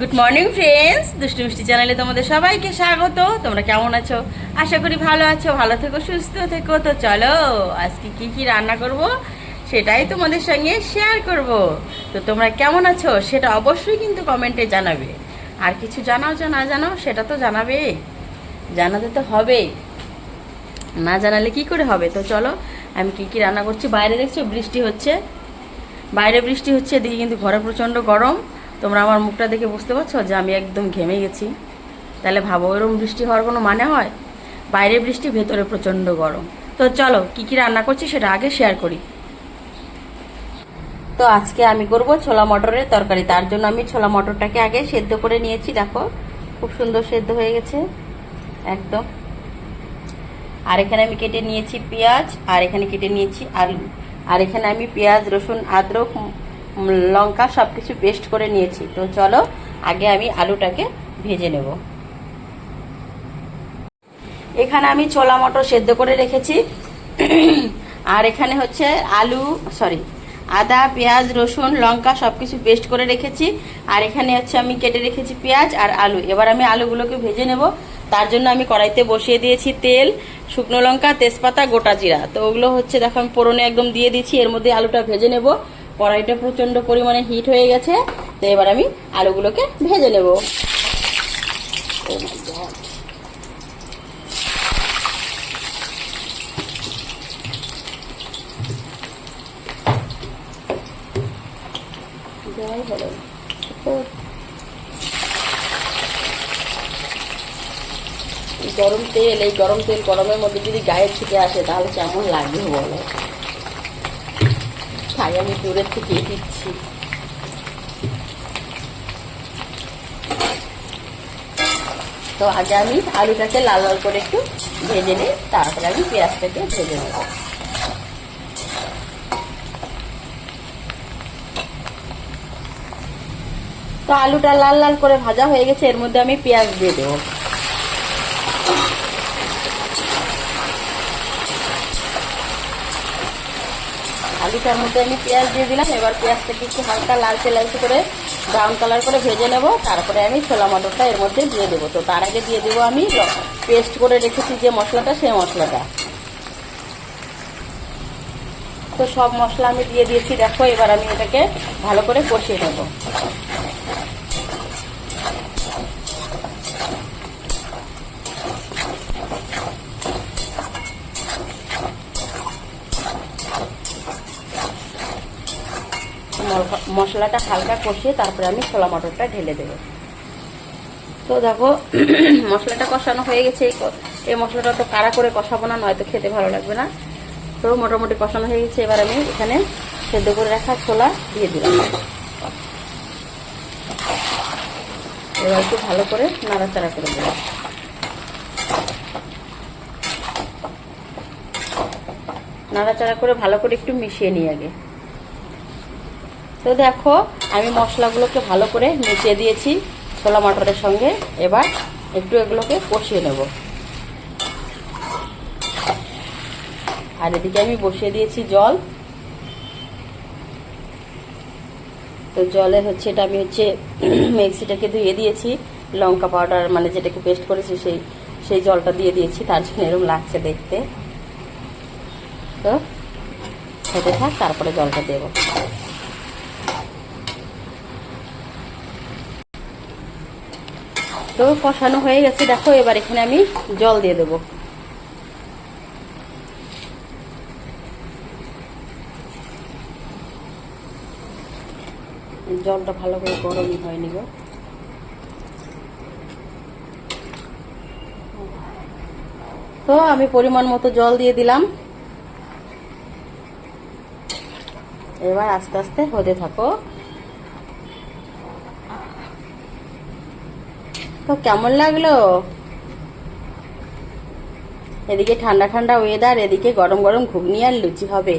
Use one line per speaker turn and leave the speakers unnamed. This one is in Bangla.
গুড মর্নিং ফ্রেন্ডস দুষ্টু মিষ্টি চ্যানেলে তোমাদের সবাইকে স্বাগত। তোমরা কেমন আছো? আশা করি ভালো আছো, ভালো থেকো, সুস্থ থেকো। তো চলো, আজকে কি কি রান্না করব সেটাই তোমাদের সঙ্গে শেয়ার করব। তো তোমরা কেমন আছো সেটা অবশ্যই কিন্তু কমেন্টে জানাবে। আর কিছু জানাও যা না জানাও, সেটা তো জানাবে। জানাতে তো হবে। না জানালে কি করে হবে? তো চলো, আমি কি কি রান্না করছি? বাইরে দেখছ, বৃষ্টি হচ্ছে। বাইরে বৃষ্টি হচ্ছে, এদিকে কিন্তু ঘরে প্রচণ্ড গরম। তোমরা আমার মুখটা দেখে বুঝতে পারছ যে আমি একদম ঘেমে গেছি? তাহলে ভাবো, এরকম বৃষ্টি হওয়ার কোনো মানে হয়? বাইরে বৃষ্টি, ভেতরে প্রচণ্ড গরম। তো চলো, কি কি রান্না করছি সেটা আগে শেয়ার করি। তো আজকে আমি করব ছোলা মটরের তরকারি। তার জন্য আমি ছোলা মটরটাকে আগে সেদ্ধ করে নিয়েছি, দেখো। খুব সুন্দর সেদ্ধ হয়ে গেছে। একদম। আর এখানে আমি কেটে নিয়েছি পেঁয়াজ, আর এখানে কেটে নিয়েছি আলু। আর এখানে আমি পেঁয়াজ, রসুন, আদরক লঙ্কা সব কিছু পেস্ট করে নিয়েছি। তো চলো, আগে আমি আলুটাকে ভেজে নেব। এখানে আমি ছোলা মটর সেদ্ধ করে রেখেছি। আর এখানে হচ্ছে আলু সরি আদা, পেঁয়াজ, রসুন, লঙ্কা সব কিছু পেস্ট করে রেখেছি। আর এখানে হচ্ছে আমি কেটে রেখেছি পেঁয়াজ আর আলু। এবার আমি আলুগুলোকে ভেজে নেব। তার জন্য আমি কড়াইতে বসিয়ে দিয়েছি তেল, শুকনো লঙ্কা, তেজপাতা, গোটা জিরা। তো ওগুলো হচ্ছে, দেখো আমি পোড়নে একদম দিয়ে দিচ্ছি এর মধ্যে আলুটা ভেজে নেব। কড়াইটা প্রচণ্ড পরিমাণে হিট হয়ে গেছে, তো এবার আমি আলুগুলোকে ভেজে নেব। Oh গরম তেল, এই গরম তেল গরমের মধ্যে যদি গায়ে ছুটে আসে, তাহলে কেমন লাগবে বলো? তাই আমি দূরের থেকে দিচ্ছি তো আগে আমি আলুটাকে লাল লাল করে একটু ভেজে নিই, তারপরে আমি পেঁয়াজটাকে ভেজে নেব। তো আলুটা লাল লাল করে ভাজা হয়ে গেছে, এর মধ্যে আমি পেঁয়াজ দিয়ে দেবো। আলুটার মধ্যে আমি পেঁয়াজ দিয়ে দিলাম। এবার পেঁয়াজটাকে একটু হালকা লালচে লালচে করে ব্রাউন কালার করে ভেজে নেব। তারপরে আমি ছোলা মটরটা এর মধ্যে দিয়ে দেবো। তো তার আগে দিয়ে দেবো আমি পেস্ট করে রেখেছি যে মশলাটা, সেই মশলাটা। তো সব মশলা আমি দিয়ে দিয়েছি। দেখো, এবার আমি এটাকে ভালো করে কষিয়ে নেব। মশলাটা হালকা কষিয়ে তারপরে আমি ছোলা মটরটা ঢেলে দেবো। তো দেখো, মশলাটা কষানো হয়ে গেছে। এই মশলাটা তো কারা করে কষাবো না, নয়তো খেতে ভালো লাগবে না। তো মোটামুটি কষানো হয়ে গেছে। এবার আমি এখানে সেদ্ধ করে রাখা ছোলা দিয়ে দিলাম। এবার একটু ভালো করে নাড়াচাড়া করে দেবো নাড়াচাড়া করে ভালো করে একটু মিশিয়ে নিই আগে। তো দেখো, আমি মশলাগুলোকে ভালো করে মিশিয়ে দিয়েছি ছোলা মটরের সঙ্গে। এবার একটু এগুলোকে কষিয়ে নেব। আর এদিকে আমি বসিয়ে দিয়েছি জল। তো জলে হচ্ছে এটা আমি হচ্ছে মিক্সিটাকে ধুয়ে দিয়েছি। লঙ্কা পাউডার মানে যেটাকে পেস্ট করেছি সেই সেই জলটা দিয়ে দিয়েছি, তার জন্য এরকম লাগছে দেখতে। তো, খেতে থাক, তারপরে জলটা দেবো। তো কষানো হয়ে গেছে। দেখো, এবার এখানে আমি জল দিয়ে দেবো। জলটা ভালো করে গরমই হয়নি গো। তো আমি পরিমাণ মতো জল দিয়ে দিলাম। এবার আস্তে আস্তে হতে থাকো। তো কেমন লাগল? এদিকে ঠান্ডা ঠান্ডা ওয়েদার এদিকে গরম গরম ঘুগনি আর লুচি হবে।